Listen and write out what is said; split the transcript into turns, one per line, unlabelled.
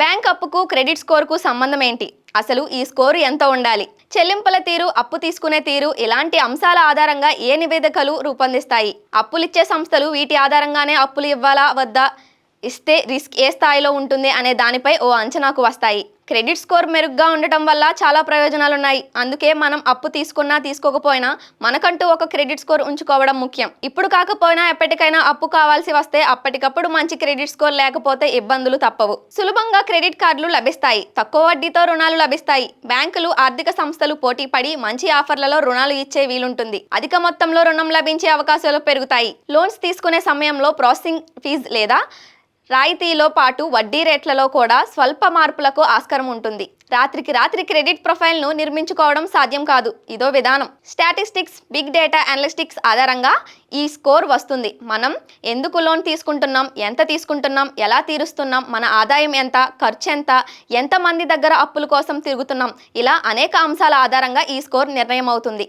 Bank అప్పుకు credit స్కోర్కు సంబంధం ఏంటి? అసలు ఈ స్కోరు ఎంత ఉండాలి? చెల్లింపుల తీరు అప్పు తీసుకునే తీరు ఇలాంటి అంశాల ఆధారంగా ఏ నివేదికలు రూపొందిస్తాయి? అప్పులిచ్చే సంస్థలు వీటి ఆధారంగానే అప్పులు ఇవ్వాలా వద్దా? ఇస్తే రిస్క్ ఏ స్థాయిలో ఉంటుంది అనే దానిపై ఓ అంచనాకు వస్తాయి. క్రెడిట్ స్కోర్ మెరుగ్గా ఉండటం వల్ల చాలా ప్రయోజనాలు ఉన్నాయి అందుకే మనం అప్పు తీసుకున్నా తీసుకోకపోయినా మనకంటూ ఒక క్రెడిట్ స్కోర్ ఉంచుకోవడం ముఖ్యం. ఇప్పుడు కాకపోయినా ఎప్పటికైనా అప్పు కావాల్సి వస్తే అప్పటికప్పుడు మంచి క్రెడిట్ స్కోర్ లేకపోతే ఇబ్బందులు తప్పవు. సులభంగా క్రెడిట్ కార్డులు లభిస్తాయి. తక్కువ వడ్డీతో రుణాలు లభిస్తాయి. బ్యాంకులు ఆర్థిక సంస్థలు పోటీ పడి మంచి ఆఫర్లలో రుణాలు ఇచ్చే వీలుంటుంది. అధిక మొత్తంలో రుణం లభించే అవకాశాలు పెరుగుతాయి. లోన్స్ తీసుకునే సమయంలో ప్రాసెసింగ్ ఫీజు లేదా రాయితీలో పాటు వడ్డీ రేట్లలో కూడా స్వల్ప మార్పులకు ఆస్కారం ఉంటుంది. రాత్రికి రాత్రి క్రెడిట్ ప్రొఫైల్ను నిర్మించుకోవడం సాధ్యం కాదు. ఇదో విధానం. స్టాటిస్టిక్స్ బిగ్ డేటా అనలిస్టిక్స్ ఆధారంగా ఈ స్కోర్ వస్తుంది. మనం ఎందుకు లోన్ తీసుకుంటున్నాం? ఎంత తీసుకుంటున్నాం? ఎలా తీరుస్తున్నాం? మన ఆదాయం ఎంత? ఖర్చు ఎంత? ఎంతమంది దగ్గర అప్పుల కోసం తిరుగుతున్నాం? ఇలా అనేక అంశాల ఆధారంగా ఈ స్కోర్ నిర్ణయం అవుతుంది